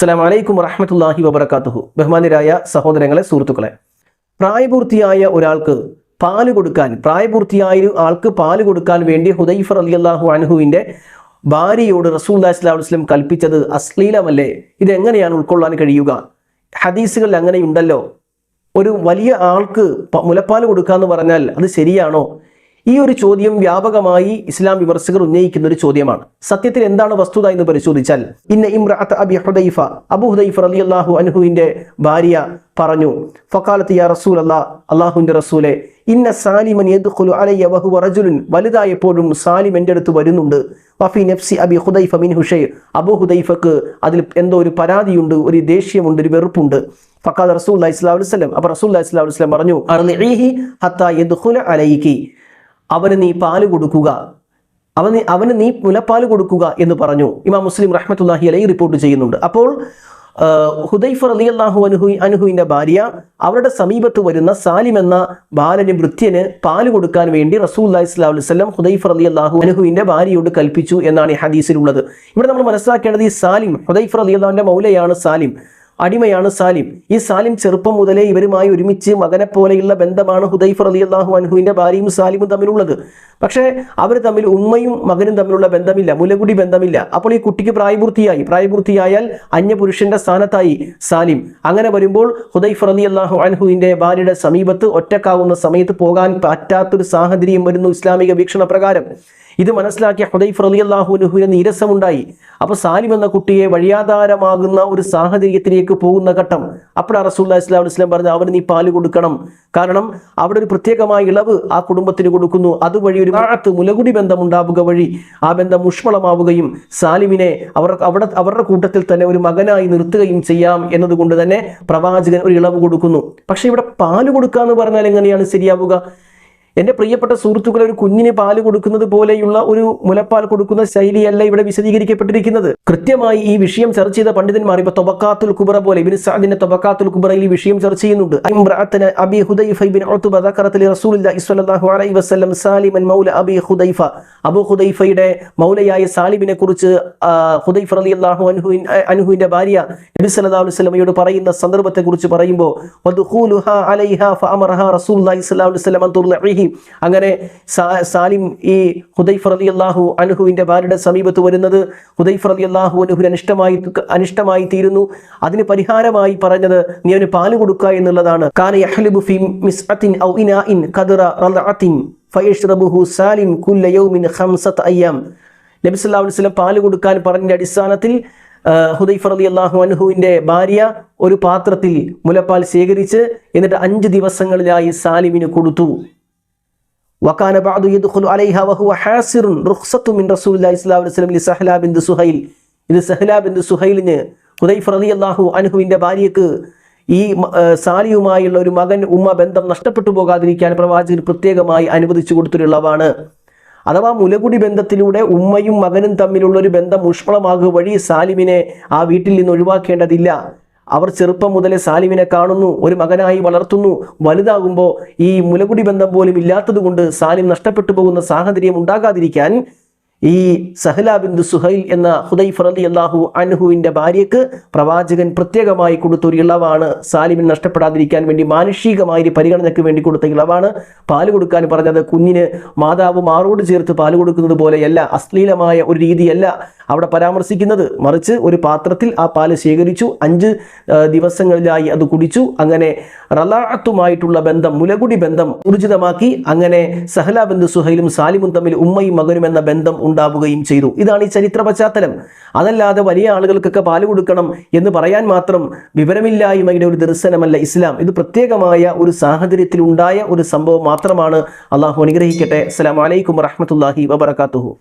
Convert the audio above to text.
അസ്സാം വലൈക്കും വറഹമത്തല്ലാഹി വബർക്കാത്തുഹു ബഹുമാനരായ സഹോദരങ്ങളെ സുഹൃത്തുക്കളെ. പ്രായപൂർത്തിയായ ഒരാൾക്ക് പാൽ കൊടുക്കാൻ പ്രായപൂർത്തിയായ ആൾക്ക് പാൽ കൊടുക്കാൻ വേണ്ടി ഹുദൈഫർ അലി അള്ളാഹു അൻഹുവിന്റെ ഭാര്യയോട് റസൂൽ അല്ലാഹു വസ്ലം കൽപ്പിച്ചത് അശ്ലീലമല്ലേ? ഇതെങ്ങനെയാണ് ഉൾക്കൊള്ളാൻ കഴിയുക? ഹദീസുകൾ അങ്ങനെയുണ്ടല്ലോ. ഒരു വലിയ ആൾക്ക് മുലപ്പാൽ കൊടുക്കുക എന്ന് പറഞ്ഞാൽ അത് ശരിയാണോ? ഈ ഒരു ചോദ്യം വ്യാപകമായി ഇസ്ലാം വിമർശകർ ഉന്നയിക്കുന്ന ഒരു ചോദ്യമാണ്. സത്യത്തിൽ എന്താണ് വസ്തുത എന്ന് പരിശോധിച്ചാൽ ഇന്ന ഇമ്രാത്ത് അബി ഹുദൈഫ അബു ഹുദൈഫ അള്ളാഹു അനുഹുവിന്റെ ഭാര്യ പറഞ്ഞു ഫക്കാലത്ത് യാ റസൂൽ അല്ലാ അള്ളാഹുവിന്റെ റസൂലെ ഇന്ന സാലിമൻ അലയ്യ വഹുവ റജുലുൻ വലുതായപ്പോഴും സാലിം എന്റെ അടുത്ത് വരുന്നുണ്ട്. വഫി നഫ്സി അബി ഹുദൈഫ മിൻ ഹുഷൈ അബു ഹുദൈഫക്ക് അതിൽ എന്തോ ഒരു പരാതിയുണ്ട് ഒരു ദേഷ്യമുണ്ട് ഒരു വെറുപ്പുണ്ട്. ഫക്കാദ് റസൂൽ അലൈഹി സ്വലാം അപ്പോൾ റസൂൽ അലൈഹി സ്വലാം പറഞ്ഞു അർളിഈഹി ഹത്താ യദ്ഖുല അലൈകി അവന് നീ പാൽ കൊടുക്കുക. അവന് അവന് നീ മുലപ്പാൽ കൊടുക്കുക എന്ന് പറഞ്ഞു. ഇമാം മുസ്ലിം റഹ്മത്തുല്ലാഹി അലൈ റിപ്പോർട്ട് ചെയ്യുന്നുണ്ട്. അപ്പോൾ ഹുദൈഫർ അലി അള്ളാഹു അനുഹു അനുഹുവിന്റെ ഭാര്യ അവരുടെ സമീപത്ത് വരുന്ന സാലിം എന്ന ബാലന് വൃത്യന് പാൽ കൊടുക്കാൻ വേണ്ടി റസൂൽ അലൈഹി സ്വലാഹു വസ്ലം ഹുദൈഫർ അലി അള്ളാഹു അനുഹുവിന്റെ ഭാര്യയോട് കൽപ്പിച്ചു എന്നാണ് ഈ ഹദീസിലുള്ളത്. ഇവിടെ നമ്മൾ മനസ്സിലാക്കേണ്ടത് ഈ സാലിം ഹുദൈഫർ അലി അള്ളാഹുവിന്റെ മൗലയാണ് സാലിം. അടിമയാണ് സാലിം. ഈ സാലിം ചെറുപ്പം മുതലേ ഇവരുമായി ഒരുമിച്ച് മകനെ പോലെയുള്ള ബന്ധമാണ് ഹുദൈഫർ അലി അള്ളാഹു അൻഹുവിന്റെ ഭാര്യയും സാലിമും തമ്മിലുള്ളത്. പക്ഷേ അവർ തമ്മിൽ ഉമ്മയും മകനും തമ്മിലുള്ള ബന്ധമില്ല മുലകുടി ബന്ധമില്ല. അപ്പോൾ ഈ കുട്ടിക്ക് പ്രായപൂർത്തിയായി. പ്രായപൂർത്തിയായാൽ അന്യപുരുഷന്റെ സ്ഥാനത്തായി സാലിം. അങ്ങനെ വരുമ്പോൾ ഹുദൈഫർ അലി അള്ളാഹു അൻഹുവിന്റെ ഭാര്യയുടെ സമീപത്ത് ഒറ്റക്കാവുന്ന സമയത്ത് പോകാൻ പറ്റാത്തൊരു സാഹചര്യം വരുന്നു ഇസ്ലാമിക വീക്ഷണ പ്രകാരം. ഇത് മനസ്സിലാക്കിയ ഹുദൈഫ് റലി അള്ളാഹുനുഹുവിന് നീരസമുണ്ടായി. അപ്പോൾ സാലിം എന്ന കുട്ടിയെ വഴിയാധാരമാകുന്ന ഒരു സാഹചര്യത്തിലേക്ക് പോകുന്ന ഘട്ടം. അപ്പോഴാണ് റസൂല്ലാ ഇസ്ലാം ഇസ്ലാം പറഞ്ഞു അവന് നീ പാൽ കൊടുക്കണം. കാരണം അവിടെ ഒരു പ്രത്യേകമായ ഇളവ് ആ കുടുംബത്തിന് കൊടുക്കുന്നു. അതുവഴി ഒരു ഭാഗത്ത് മുലകുടി ബന്ധം ഉണ്ടാവുക വഴി ആ ബന്ധം ഊഷ്മളമാവുകയും സാലിമിനെ അവർ അവിടെ അവരുടെ കൂട്ടത്തിൽ തന്നെ ഒരു മകനായി നിർത്തുകയും ചെയ്യാം എന്നതുകൊണ്ട് തന്നെ പ്രവാചകൻ ഒരു ഇളവ് കൊടുക്കുന്നു. പക്ഷെ ഇവിടെ പാൽ കൊടുക്കുക എന്ന് പറഞ്ഞാൽ എങ്ങനെയാണ് ശരിയാവുക? എന്റെ പ്രിയപ്പെട്ട സുഹൃത്തുക്കളെ ഒരു കുഞ്ഞിന് പാൽ കൊടുക്കുന്നത് പോലെയുള്ള ഒരു മുലപ്പാൽ കൊടുക്കുന്ന ശൈലിയല്ല ഇവിടെ വിശദീകരിക്കപ്പെട്ടിരിക്കുന്നത്. കൃത്യമായി ഈ വിഷയം ചർച്ച ചെയ്ത പണ്ഡിതന്മാർ ഇപ്പൊ തൊബക്കാത്തുൽ കുബറ പോലെ ഇബിൻ സാദിന്റെ തൊബക്കാത്തുൽ കുബറയിൽ ഈ വിഷയം ചർച്ച ചെയ്യുന്നുണ്ട്. ഹുദൈഫ ഹുദൈഫയുടെ മൗലയായ സാലിമിനെ കുറിച്ച് അനുഹുവിന്റെ അൻഹു ഭാര്യ നബി സല്ലല്ലാഹു പറയുന്ന സന്ദർഭത്തെ കുറിച്ച് പറയുമ്പോൾ തുർലഇഹി അങ്ങനെ സാലിം ഈ ഹുദൈഫ് അള്ളാഹു അൻഹുവിന്റെ ഭാര്യയുടെ സമീപത്ത് വരുന്നത് ഹുദൈഫ് അള്ളാഹു അനുഹുവിന് അനിഷ്ടമായി അനിഷ്ടമായി തീരുന്നു. അതിന് പരിഹാരമായി പറഞ്ഞത് നീ അവന് പാൽ കൊടുക്കുക എന്നുള്ളതാണ്. കാന യഹ്ലിബു ഫയഷ്റബുഹു സാലിം കുല്ല യൗമിൻ ഖംസത അയ്യാം. അലൈഹി വസല്ലം പാൽ കൊടുക്കാൻ പറഞ്ഞ അടിസ്ഥാനത്തിൽ ഹുദൈഫർ അലി അള്ളാഹു അൻഹുവിന്റെ ഭാര്യ ഒരു പാത്രത്തിൽ മുലപ്പാൽ ശേഖരിച്ച് എന്നിട്ട് അഞ്ച് ദിവസങ്ങളിലായി സാലിമിന് കൊടുത്തു. വക്കാന ബഅദു യദ്ഖുലു അലൈഹ വഹുവ ഹാസിറുൻ റുഖ്സത്തു മിൻ റസൂലില്ലാഹി സ്വല്ലല്ലാഹു അലൈഹി വസല്ലം ലിസഹ്ല ബിൻത് സുഹൈൽ ഇത് സഹ്ല ബിൻത് സുഹൈലിന് ഹുദൈഫ റളിയല്ലാഹു അൻഹുവിന്റെ ഭാര്യയ്ക്ക് ഈ സാലിയുമായുള്ള ഒരു മകൻ ഉമ്മ ബന്ധം നഷ്ടപ്പെട്ടു പോകാതിരിക്കാൻ പ്രവാചകൻ പ്രത്യേകമായി അനുവദിച്ചു കൊടുത്തിട്ടുള്ളതാണ്. അഥവാ മുലകുടി ബന്ധത്തിലൂടെ ഉമ്മയും മകനും തമ്മിലുള്ള ഒരു ബന്ധം ഊഷ്മളമാകുക വഴി സാലിമിനെ ആ വീട്ടിൽ നിന്ന് ഒഴിവാക്കേണ്ടതില്ല. അവർ ചെറുപ്പം മുതലേ സാലിമിനെ കാണുന്നു ഒരു മകനായി വളർത്തുന്നു. വലുതാകുമ്പോൾ ഈ മുലകുടി ബന്ധം പോലും ഇല്ലാത്തത് കൊണ്ട് സാലിം നഷ്ടപ്പെട്ടു പോകുന്ന സാഹചര്യം ഉണ്ടാകാതിരിക്കാൻ ഈ സഹല ബിന്ദു സുഹൈൽ എന്ന ഹുദൈ ഫറലി അള്ളാഹു അൻഹുവിന്റെ ഭാര്യയ്ക്ക് പ്രവാചകൻ പ്രത്യേകമായി കൊടുത്തൊരു ഇളവാണ്. സാലിമിന് നഷ്ടപ്പെടാതിരിക്കാൻ വേണ്ടി മാനുഷികമായ ഒരു പരിഗണനയ്ക്ക് വേണ്ടി കൊടുത്ത ഇളവാണ്. പാൽ കൊടുക്കാൻ പറഞ്ഞത് കുഞ്ഞിന് മാതാവ് മാറോട് ചേർത്ത് പാൽ കൊടുക്കുന്നത് പോലെയല്ല അശ്ലീലമായ ഒരു രീതിയല്ല അവിടെ പരാമർശിക്കുന്നത്. മറിച്ച് ഒരു പാത്രത്തിൽ ആ പാൽ ശേഖരിച്ചു അഞ്ച് ദിവസങ്ങളിലായി അത് കുടിച്ചു. അങ്ങനെ റലാഅത്തുമായിട്ടുള്ള ബന്ധം മുലകുടി ബന്ധം ഊർജിതമാക്കി. അങ്ങനെ സഹല സുഹൈലും സാലിമും തമ്മിൽ ഉമ്മയും മകനും എന്ന ബന്ധം ഉണ്ടാവുകയും ചെയ്തു. ഇതാണ് ഈ ചരിത്ര പശ്ചാത്തലം. അതല്ലാതെ വലിയ ആളുകൾക്കൊക്കെ പാൽ കൊടുക്കണം എന്ന് പറയാൻ മാത്രം വിവരമില്ലായ്മയുടെ ഒരു ദർശനമല്ല ഇസ്ലാം. ഇത് പ്രത്യേകമായ ഒരു സാഹചര്യത്തിൽ ഉണ്ടായ ഒരു സംഭവം മാത്രമാണ്. അള്ളാഹു അനുഗ്രഹിക്കട്ടെ. അസ്സലാമു അലൈക്കും വറഹമത്തല്ലാഹി വബറകാതുഹു.